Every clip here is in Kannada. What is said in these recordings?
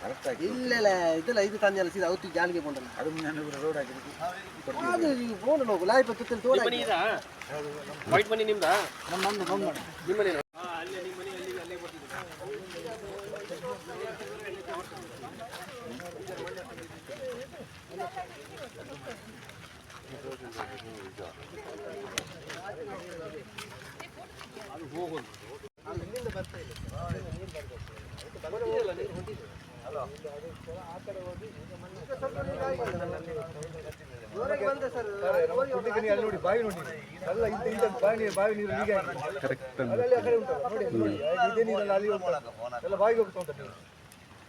ಕರೆಕ್ಟ್ ಆಗಿ ಇಲ್ಲ ಇಲ್ಲ ಇದೆಲ್ಲ ಇದು ತಂದೆಲ್ಲ ಸೀದಾ ಅವತ್ತು ಜಾಲಿಗೆ ಕೊಂಡಲ್ಲ ಅದು ನಾನು ರೋಡ್ ಹಾಕಿದ್ದು ಅದು ಈಗ ಫೋನ್ ಹೋಗು ಲಾಯ್ ಪಕ್ಕದಲ್ಲಿ ತೋಡ ಮನಿ ಇದಾ ವೈಟ್ ಮನಿ ನಿಮ್ದಾ ನಮ್ಮ ನಮ್ಮ ನಮ್ಮ ನಿಮ್ಮ ಮನೆ ಅಲ್ಲೇ ನಿಮ್ಮ ಮನೆ ಅಲ್ಲಿ ಅಲ್ಲೇ ಬರ್ತಿದ್ದೀರಾ ಜೋರಾಗಿ ಬಂದೆ ಸರ್ ಅಲ್ಲಿ ನೋಡಿ ಬಾವಿ ನೋಡಿ ಅಲ್ಲ ಇಂತ ಇಂತ ಬಾವಿ ನೀರು ಬಾವಿ ನೀರು ಹೀಗೆ ಅಲ್ಲಲ್ಲಿ ಆ ಕಡೆ ಉಂಟಲ್ಲ ನೋಡಿ ಅಲ್ಲಿ ನೋಡಿ ಇದೇ ನೀರಲ್ಲ ಅಲ್ಲಿ ಉಂಟಲ್ಲ ಎಲ್ಲ ಬಾವಿಗೆ ಹೋಗ್ತಾ ಉಂಟು ನೀರು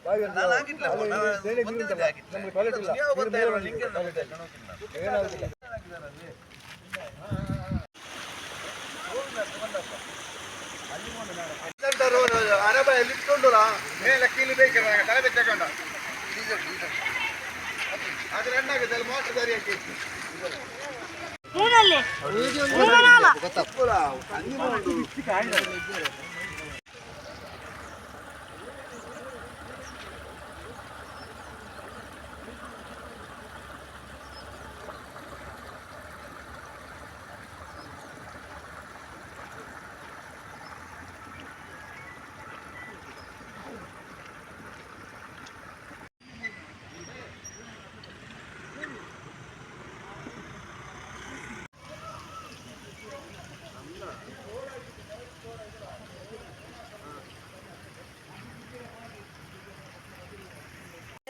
ಬಾವಿ ಅಂತ ಅಲ್ಲಿ ಬೇರೆ ನೀರು ಉಂಟಲ್ಲ ನಮಗೆ ಟಾಯ್ಲೆಟ್ ಇಲ್ಲ ನೀರು ಮೇಲೆ ಬಂದಿದೆ toilet ಅಲ್ಲಿ. ಏನಾಗುದಿಲ್ಲ ಅರಬಲ್ಲಿ ಇಟ್ಕೊಂಡುಲ್ಲ ಮೇಲೆ ಕೀಲಿ ಬೇಕಿಲ್ಲ ತಲೆ ಬೆಚ್ಚಕೊಂಡ ಅದ್ರ ಎಣ್ಣಾಗುತ್ತೆ ಅಲ್ಲಿ ಮೋಟರ್ ದಾರಿ ಹಾಕಿ ಊರಲ್ಲಿ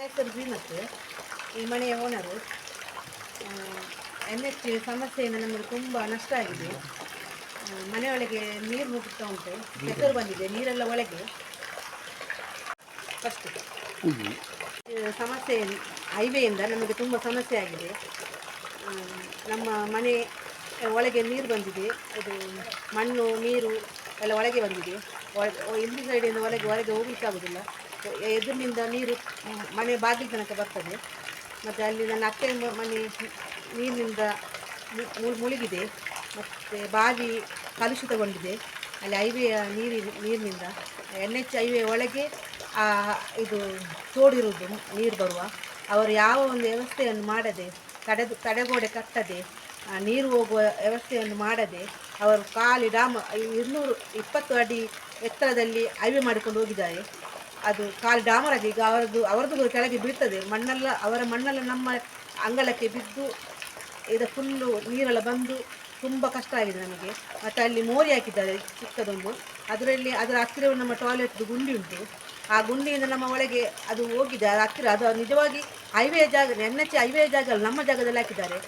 ಹೆಸರು ಶ್ರೀಮತ್ ಈ ಮನೆಯ ಓನರು ಎನ್ ಎಚ್ ಸಮಸ್ಯೆಯಿಂದ ನಮಗೆ ತುಂಬ ನಷ್ಟ ಆಗಿದೆ. ಮನೆಯೊಳಗೆ ನೀರು ನುಗ್ಗುತ್ತಾ ಉಂಟು. ಹೆಸರು ಬಂದಿದೆ, ನೀರೆಲ್ಲ ಒಳಗೆ. ಫಸ್ಟ್ ಸಮಸ್ಯೆ ಹೈವೇಯಿಂದ ನಮಗೆ ತುಂಬ ಸಮಸ್ಯೆ ಆಗಿದೆ. ನಮ್ಮ ಮನೆ ಒಳಗೆ ನೀರು ಬಂದಿದೆ. ಅದು ಮಣ್ಣು, ನೀರು ಎಲ್ಲ ಒಳಗೆ ಬಂದಿದೆ. ಇಲ್ಲಿ ಸೈಡಿಂದ ಒಳಗೆ ಹೊರಗೆ ಹೋಗ್ಲಿಕ್ಕೆ ಎದುರಿನಿಂದ ನೀರು ಮನೆ ಬಾಗಿಲು ತನಕ ಬರ್ತದೆ. ಮತ್ತು ಅಲ್ಲಿ ನನ್ನ ಅತ್ತೆ ಮನೆ ನೀರಿನಿಂದ ಮುಳುಗಿದೆ. ಮತ್ತು ಬಾವಿ ಕಲುಷಿತಗೊಂಡಿದೆ ಅಲ್ಲಿ ಹೈವೆಯ ನೀರಿ ನೀರಿನಿಂದ ಎನ್ ಎಚ್ ಹೈವೇ ಒಳಗೆ ಇದು ತೋಡಿರುವುದು ನೀರು ಬರುವ. ಅವರು ಯಾವ ಒಂದು ವ್ಯವಸ್ಥೆಯನ್ನು ಮಾಡದೆ, ತಡೆದು, ತಡೆಗೋಡೆ ಕಟ್ಟದೆ ನೀರು ಹೋಗುವ ವ್ಯವಸ್ಥೆಯನ್ನು ಮಾಡದೆ, ಅವರು ಖಾಲಿ ಡಾಮ್ ಇನ್ನೂರು ಇಪ್ಪತ್ತು ಅಡಿ ಎತ್ತರದಲ್ಲಿ ಹೈವೇ ಮಾಡಿಕೊಂಡು ಹೋಗಿದ್ದಾರೆ. ಅದು ಕಾಲು ಡಾಮರಾಗಿ ಈಗ ಅವರದ್ದು ಅವರದ್ದು ಕೆಳಗೆ ಬೀಳ್ತದೆ. ಮಣ್ಣೆಲ್ಲ, ಅವರ ಮಣ್ಣೆಲ್ಲ ನಮ್ಮ ಅಂಗಳಕ್ಕೆ ಬಿದ್ದು, ಇದು ಫುಲ್ಲು ನೀರೆಲ್ಲ ಬಂದು ತುಂಬ ಕಷ್ಟ ಆಗಿದೆ ನಮಗೆ. ಮತ್ತು ಅಲ್ಲಿ ಮೋರಿ ಹಾಕಿದ್ದಾರೆ ಚಿಕ್ಕದೊಂದು. ಅದರಲ್ಲಿ ಅದರ ಹತ್ತಿರ ನಮ್ಮ ಟಾಯ್ಲೆಟ್ದು ಗುಂಡಿ ಉಂಟು. ಆ ಗುಂಡಿಯಿಂದ ನಮ್ಮ ಒಳಗೆ ಅದು ಹೋಗಿದೆ. ಅದು ಹತ್ತಿರ ಅದು ನಿಜವಾಗಿ ಹೈವೇ ಜಾಗ ಎನ್ ಎಚ್ ಹೈವೇ ಜಾಗ ಅಲ್ಲ ನಮ್ಮ ಜಾಗದಲ್ಲಿ ಹಾಕಿದ್ದಾರೆ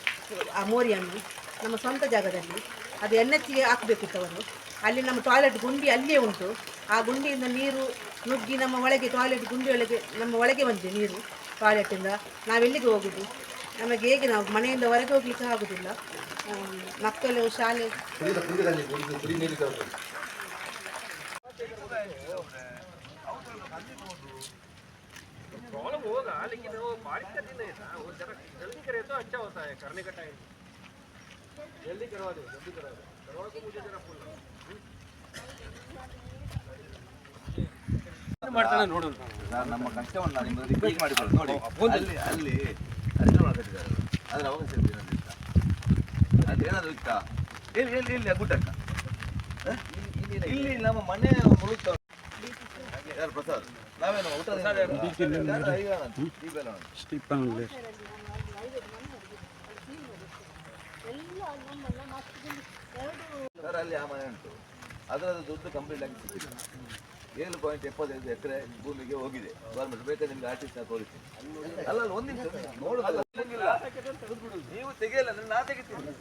ಆ ಮೋರಿಯನ್ನು, ನಮ್ಮ ಸ್ವಂತ ಜಾಗದಲ್ಲಿ. ಅದು ಎನ್ ಎಚ್ಗೆ ಹಾಕಬೇಕಿತ್ತು ಅವರು. ಅಲ್ಲಿ ನಮ್ಮ ಟಾಯ್ಲೆಟ್ ಗುಂಡಿ ಅಲ್ಲಿಯೇ ಉಂಟು ಆ ಗುಂಡಿಯಿಂದ ನೀರು ನುಗ್ಗಿ ನಮ್ಮ ಒಳಗೆ ಟಾಯ್ಲೆಟ್ ಗುಂಡಿ ಒಳಗೆ ನಮ್ಮ ಒಳಗೆ ಬಂದಿದೆ ನೀರು ಟಾಯ್ಲೆಟಿಂದ ನಾವೆಲ್ಲಿಗೆ ಹೋಗುದು ನಮಗೆ ಹೇಗೆ ನಾವು ಮನೆಯಿಂದ ಹೊರಗೆ ಹೋಗ್ಲಿಕ್ಕೆ ಆಗುದಿಲ್ಲ ಆಮ್, ಮಕ್ಕಳು ಶಾಲೆ प्रॉब्लम होगा लेकिन वो बारिश का दिन है ना वो जरा जल्दी करे तो अच्छा होता है करने का टाइम जल्दी करवा दो जल्दी करवा दो करवा दो मुझे जरा फुल ಮಾಡ್ತಾನೆ ನೋಡು ನಾನು ನಮ್ಮ ಕಷ್ಟವನ್ನು ನಿಮ್ಮದು ರಿಪೀಟ್ ಮಾಡಿಕೊಳ್ಳಿ ನೋಡಿ ಅಲ್ಲಿ ಅಲ್ಲಿ ಅರ್ಜುನ ಕಟ್ಟಿದ್ದಾರೆ ಅದ್ರ ಅವಕಾಶ ಏನಾದ್ರು ಇತ್ತಾ ಅದೇನಾದ್ರು ಇತ್ತಾ? ಇಲ್ಲಿ ಇಲ್ಲಿ ಇಲ್ಲಿ ಗುಡ್ಡಕ್ಕ ಇಲ್ಲಿ ನಮ್ಮ ಮನೆ ಮುಳುಗ್ತಾ. ಯಾರು ಪ್ರಸಾದ್? ನಾವೇನು ಊಟ ಸರ್ ಅಲ್ಲಿ ಆ ಮನೆ ಉಂಟು. ಅದರದ್ದು ದುಡ್ಡು ಕಂಪ್ಲೀಟ್ ಆಗಿ ಸಿಕ್ಕಿದೆ. ಏಳು ಪಾಯಿಂಟ್ ಎಪ್ಪತ್ತೈದು ಎಕರೆ ಭೂಮಿಗೆ ಹೋಗಿದೆ. ಗೌರ್ಮೆಂಟ್ ಬೇಕಾದ್ರೆ ನಿಮ್ಗೆ ಆರ್ಟಿಸ್ಟ್ ನಾ ತೋರಿಸ್ತೀನಿ. ಅಲ್ಲ ಅಲ್ಲ, ಒಂದು ನಿಮಿಷ. ನೋಡುದಲ್ಲ ನೀವು ತೆಗೆಯಲ್ಲ ಅಂದ್ರೆ ನಾ ತೆಗಿತೀನಿ.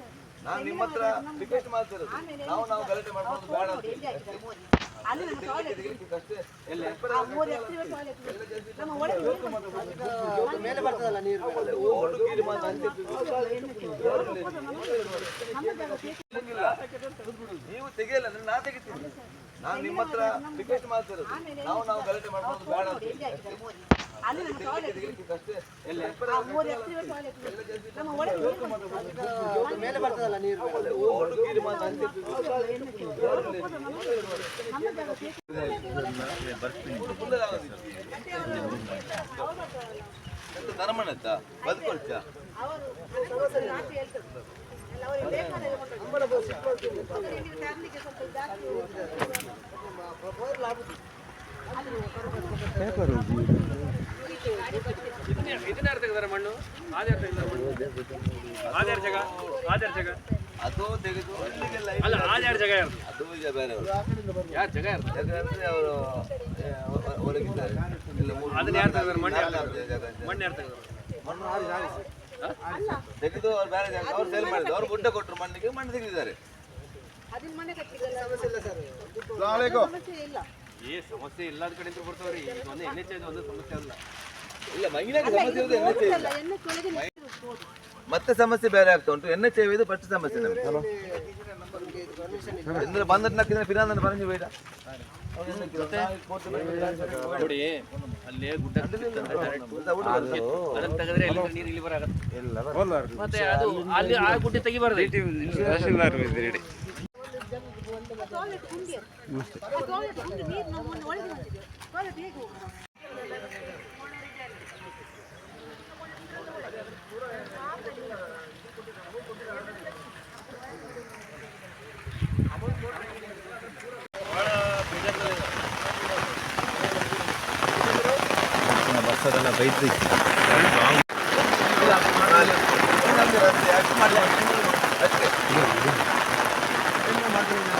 ನಾನು ನಿಮ್ಮ ಹತ್ರ ರಿಕ್ವೆಸ್ಟ್ ಮಾಡ್ತಿರೋದು. ನಾವು ನಾವು ಗಲಾಟೆ ಮಾಡ್ಬೋದು, ಬೇಡ. ಅಲ್ಲಿ ನಮ್ಮ ಟಾಯ್ಲೆಟ್ ತೆಗಿಲಿಕ್ಕೆ ಅಷ್ಟೇ ಆ ಮೋರಿ ಹತ್ತಿರ ಟಾಯ್ಲೆಟ್ ನಮ್ಮ ಒಳಗೆ ನೀರು ಮೇಲೆ ಬರ್ತದಲ್ಲ ನೀರು ಓಡು ತೀರ್ಮಾನ ಅಂತಿತ್ತು. ಇಲ್ಲ. ನೀವು ತೆಗೆಯಲ್ಲ ಅಂದ್ರೆ ನಾ ತೆಗಿತೀನಿ ನಾನು ನಿಮ್ಮ ಹತ್ರ ರಿಕ್ವೆಸ್ಟ್ ಮಾಡ್ತಿರೋದು ನಾವು ನಾವು ಗಲಾಟೆ ಮಾಡ್ಬೋದು ಬೇಡ. ಅಲ್ಲಿ ನಮ್ಮ ಟಾಯ್ಲೆಟ್ ಮೋರಿ ಟಾಯ್ಲೆಟ್ ನಮ್ಮ ಒಳಗೆ ನೀರು. ಮೇಲೆ ಬರ್ತದಲ್ಲ ನೀರು ಬದುಕೊಳ್ತ ಅವರು ರಾತ್ರಿ ಹೇಳ್ತಾರೆ ಇದನ್ನ ಯಾರು ತೆಗೆದಾರೆ ಮಣ್ಣು ತೆಗೆದಾರೆ ಮಣ್ಣು ಆದ್ಯಾರ ಜಾಗ ಅದು ತೆಗೆದು ಅಲ್ಲ ಅದು ಯಾರು ಜಾಗ ಅವರು ಒಳಗಿದ್ದಾರೆ ಅದನ್ನ ಮಣ್ಣು ಮಣ್ಣು ಯಾರು ತೆಗೆದಾರೆ ಮಣ್ಣು. ತೆಗೆದು ಅವ್ರು ಬೇರೆ ಜಾಗ ಅವ್ರು ಸೇಲ್ ಮಾಡಿದ್ರು ಅವ್ರು ಗುಡ್ಡ ಕೊಟ್ಟರು ಮಣ್ಣಿಗೆ ಮಣ್ಣು ತೆಗೆದಿದ್ದಾರೆ ಸಮಸ್ಯೆ ಇಲ್ಲ ಸಮಸ್ಯೆ ಇಲ್ಲ ಮೈನಾಗ ಸಮಸ್ಯೆ ಮತ್ತೆ ಸಮಸ್ಯೆ ಬೇರೆ ಆಗ್ತಾ ಉಂಟು. ಎನ್ ಎಚ್ ಇದು ಫಸ್ಟ್ ಸಮಸ್ಯೆ ನಮಗೆ ಬಂದ್ರೆ ಬಂದಕ್ಕೆ ಬರಂಜಿ ಬೇಡ. ನೋಡಿ ಅಲ್ಲೇ ಗುಡ್ಡ ಅದನ್ನ ಮತ್ತೆ ಅದು ಅಲ್ಲಿ ಆ ಗುಡ್ಡೆ ತೆಗಿಬಾರ್ದು. ಗುಂಡಿ ಅದು. ಆ ಟಾಯ್ಲೆಟ್ ಗುಂಡಿ ನೀರು ನಮ್ಮ ಮನೆ ಒಳಗೆ ಬಂದಿದೆ ಟಾಯ್ಲೆಟ್ ಹೇಗೆ ಹೋಗುದು? ಸತ್ಯವಾಗಿ ಹೇಳೋದು,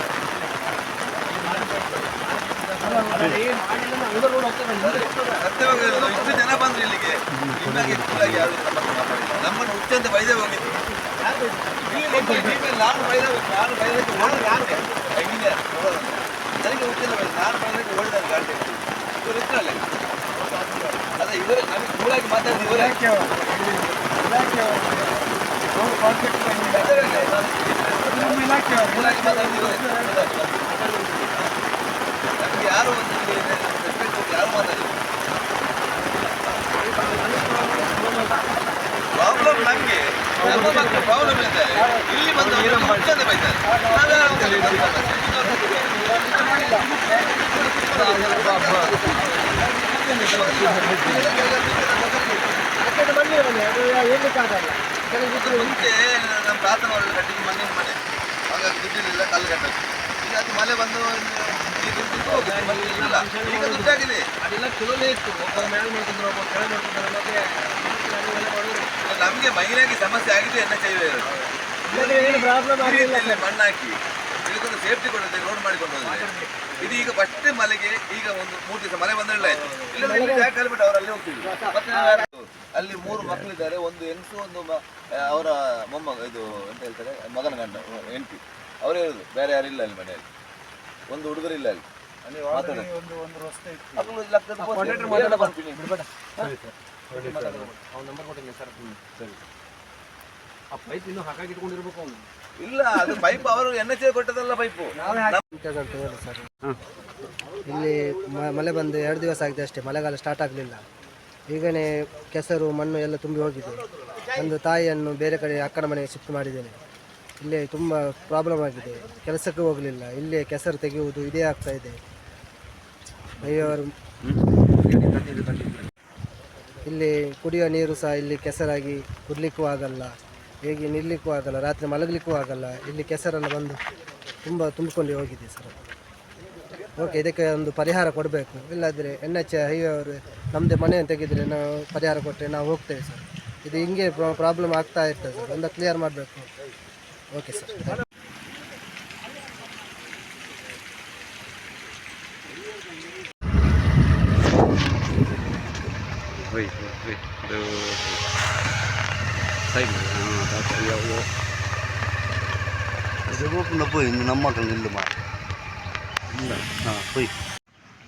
ಇಷ್ಟು ಜನ ಬಂದ್ರು ಇಲ್ಲಿಗೆ ನಿಮ್ಮಾಗೆ ಇಷ್ಟಲಾಗಿ ಯಾರು ಮಾತಾಡಿಲ್ಲ ನಮ್ಮನ್ನು ಹುಚ್ಚ ಅಂತ ಬೈದೇ ನಿಮ್ಮ ನಾನು ಬೈದ ನಾನು ಬೈದಕ್ಕೆ ಓಡಿದ ಗಾಡಿ ಇಂಜಿನಿಯರ್ ನನಗೆ ಗಾಡಿ ಇವರು ಇಷ್ಟರಲ್ಲ ಅದೇ ಇವರೇ ನಮಗೆ ಮೂಲಾಗಿ ಮಾತಾಡಿದ ಇವರೇ ಮೂಲಾಗಿ ಮಾತಾಡಿದ ಇವರೇ ನಮಗೆ ಯಾರು ಒಂದು ರೆಸ್ಪೆಕ್ಟ್ ಯಾರು ಮಾತಾಡಿಲ್ಲ ಪ್ರಾಬ್ಲಮ್ ನಮಗೆ ನಮ್ಮ ಮಕ್ಕಳು ಪ್ರಾಬ್ಲಮ್ ಇದ್ದಾರೆ ಇಲ್ಲಿ ಬಂದು ಮುಂಚೆ ನಮ್ಮ ಪ್ರಾರ್ಥನೆ ಒಳ್ಳೆ ಕಟ್ಟಿಗೆ ಮಣ್ಣಿನ ಮನೆ ಆಗ ದುಡ್ಡಿನಿಲ್ಲ ಕಲ್ಲು ಕಟ್ಟಕ್ಕೆ ಈಗ ಅದು ಮಳೆ ಬಂದು ಇಲ್ಲ ಈಗ ದುಡ್ಡಾಗಿದೆ ಅದೆಲ್ಲ ಚಲೋನೇ ಇತ್ತು ಒಬ್ಬರ ಮೇಲೆ ಮಾಡ್ತಿದ್ರು ಒಬ್ಬ ಕೆಳಗೆ ಮಾಡ್ತಿದ್ರು ನಮಗೆ ಮೈನಾಗಿ ಸಮಸ್ಯೆ ಆಗಿದೆ ಕೈವೇ ಮಣ್ಣು ಹಾಕಿ. ಇದಕ್ಕೊಂದು ಸೇಫ್ಟಿ ಕೊಡುತ್ತೆ ರೋಡ್ ಮಾಡಿಕೊಂಡು ಹೋದ್ರೆ ಇದು ಈಗ ಫಸ್ಟ್ ಮಲೆಗೆ ಈಗ ಒಂದು ಮೂರು ದಿವಸ ಮಳೆ ಬಂದ್ರೆ ಆಯ್ತು ಇಲ್ಲ ಹೋಗ್ತಿದ್ರು ಮತ್ತೆ ಅಲ್ಲಿ ಮೂರು ಮಕ್ಕಳಿದ್ದಾರೆ ಒಂದು ಹೆಂಗಸು ಒಂದು ಮ- ಅವರ ಮೊಮ್ಮಗ ಇದು ಎಂತ ಹೇಳ್ತಾರೆ? ಮಗನ ಗಂಡ ಹೆಂಡತಿ. ಅವರೇ ಇರೋದು ಬೇರೆ ಯಾರು ಇಲ್ಲ ಅಲ್ಲಿ ಮನೆಯಲ್ಲಿ. ಒಂದು ಹುಡುಗರಿಲ್ಲ ಅಲ್ಲಿ. ಮಾತಾಡೋದು. ಆ ಪೈಪ್ ಇನ್ನೂ ಹಾಕಾಗಿ ಇಟ್ಕೊಂಡಿರ್ಬೇಕು ಅವ್ನು. ಇಲ್ಲ ಅದು ಪೈಪ್ ಅವರು ಎನ್ ಎಚ್ ಕೊಟ್ಟದಲ್ಲ ಪೈಪು ಅಂತ ಸರ್. ಇಲ್ಲಿ ಮ- ಮಳೆ ಬಂದು ಎರಡು ದಿವಸ ಆಗಿದೆ ಅಷ್ಟೇ ಮಳೆಗಾಲ ಸ್ಟಾರ್ಟ್ ಆಗಲಿಲ್ಲ. ಈಗನೇ ಕೆಸರು ಮಣ್ಣು ಎಲ್ಲ ತುಂಬಿ ಹೋಗಿದೆ. ಒಂದು ತಾಯಿಯನ್ನು ಬೇರೆ ಕಡೆ ಅಕ್ಕನ ಮನೆಗೆ ಶಿಫ್ಟ್ ಮಾಡಿದ್ದೇನೆ. ಇಲ್ಲೇ ತುಂಬ ಪ್ರಾಬ್ಲಮ್ ಆಗಿದೆ ಕೆಲಸಕ್ಕೆ ಹೋಗಲಿಲ್ಲ. ಇಲ್ಲೇ ಕೆಸರು ತೆಗೆಯುವುದು ಇದೇ ಆಗ್ತಾ ಇದೆ. ಅಯ್ಯೋ ಅವರು ಇಲ್ಲಿ ಕುಡಿಯೋ ನೀರು ಸಹ ಇಲ್ಲಿ ಕೆಸರಾಗಿ ಕುಡ್ಲಿಕ್ಕೂ ಆಗಲ್ಲ. ಹೇಗೆ ನಿಲ್ಲಿಕ್ಕೂ ಆಗಲ್ಲ, ರಾತ್ರಿ ಮಲಗಲಿಕ್ಕೂ ಆಗಲ್ಲ, ಇಲ್ಲಿ ಕೆಸರೆಲ್ಲ ಬಂದು ತುಂಬ ತುಂಬಿಕೊಂಡು ಹೋಗಿದೆ ಸರ್. ಓಕೆ ಇದಕ್ಕೆ ಒಂದು ಪರಿಹಾರ ಕೊಡಬೇಕು. ಇಲ್ಲಾದರೆ ಎನ್ ಎಚ್ ಹೈವೇ ಅವರು ನಮ್ಮದೇ ಮನೆಯನ್ನು ತೆಗೆದರೆ ನಾವು ಪರಿಹಾರ ಕೊಟ್ಟರೆ ನಾವು ಹೋಗ್ತೇವೆ ಸರ್. ಇದು ಹಿಂಗೆ ಪ್ರಾಬ್ಲಮ್ ಆಗ್ತಾ ಇರ್ತದೆ ಸರ್. ಒಂದು ಕ್ಲಿಯರ್ ಮಾಡಬೇಕು. ಓಕೆ ಸರ್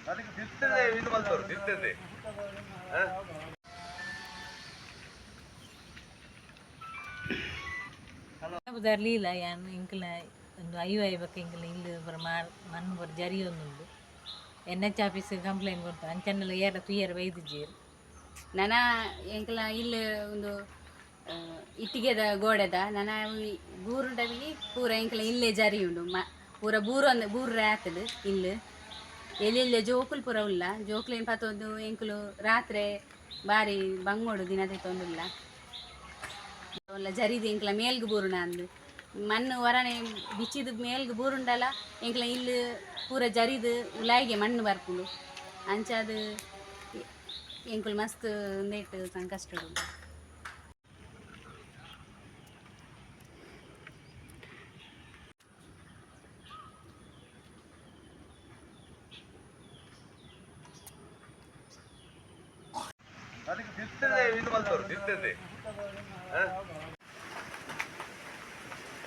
ಅದಕ್ಕೆ ತಿರ್ತದೆ ಇದು ಬಂದವರು ತಿರ್ತದೆ ಬದರ್ಲಿಲ್ಲ ಯಾನ್ ಇಂಕಲ ಒಂದು ಐವ ಐವಕ್ಕೆ ಇಂಕಲ ಇಲ್ಲಿ ಬರ ಮಾರ್ ಮಣ್ಣು ಬರ ಜರಿ ಒಂದುಂಡು ಎನ್ ಎಚ್ ಆಫೀಸ್ ಕಂಪ್ಲೇಂಟ್ ಕೊಡ್ತು ಅಂಚನೆಲ್ಲ ಏರ ತುಯ್ಯರ ವೈದ್ಯಜೀರು ನನ ಎಂಕಲ ಇಲ್ಲಿ ಒಂದು ಆ, ಇಟ್ಟಿಗೆದ ಗೋಡೆದ. ನನ ಬೂರುಂಡವಿಗೆ ಪೂರ ಎಂಕಲ ಇಲ್ಲೇ ಜರಿ ಉಂಡು. ಮ, ಪೂರ ಬೂರು ಅಂದ, ಬೂರು ರಾತದು ಇಲ್ಲಿ. ಎಲ್ಲೆಲ್ಲ ಜೋಕುಲು ಪೂರ ಉಲ್ಲ. ಜೋಕುಲು ಏನು ಎಂಕುಲು ರಾತ್ರಿ ಬಾರಿ ಬಂಗೋಡು ದಿನದ ತೊಂದಿಲ್ಲ. ಒಲ್ಲ ಜರಿದು ಎಂಕ್ಲ ಮೇಲ್ಗೆ ಬೂರುಣ ಅಂದು. ಮಣ್ಣು ಹೊರನೆ ಬಿಚ್ಚಿದ ಮೇಲ್ಗ ಬೂರುಂಡಲ, ಎಂಕಲ ಇಲ್ಲಿ ಪೂರ ಜರಿದು ಉಲಾಯಿಗೆ ಮಣ್ಣು ಬರ್ಪುಂಡು. ಅಂಚಾದ ಎಂಕುಲು ಮಸ್ತ್ ನೆಟ್ಟು ಸಂಕಷ್ಟ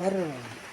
걸어라.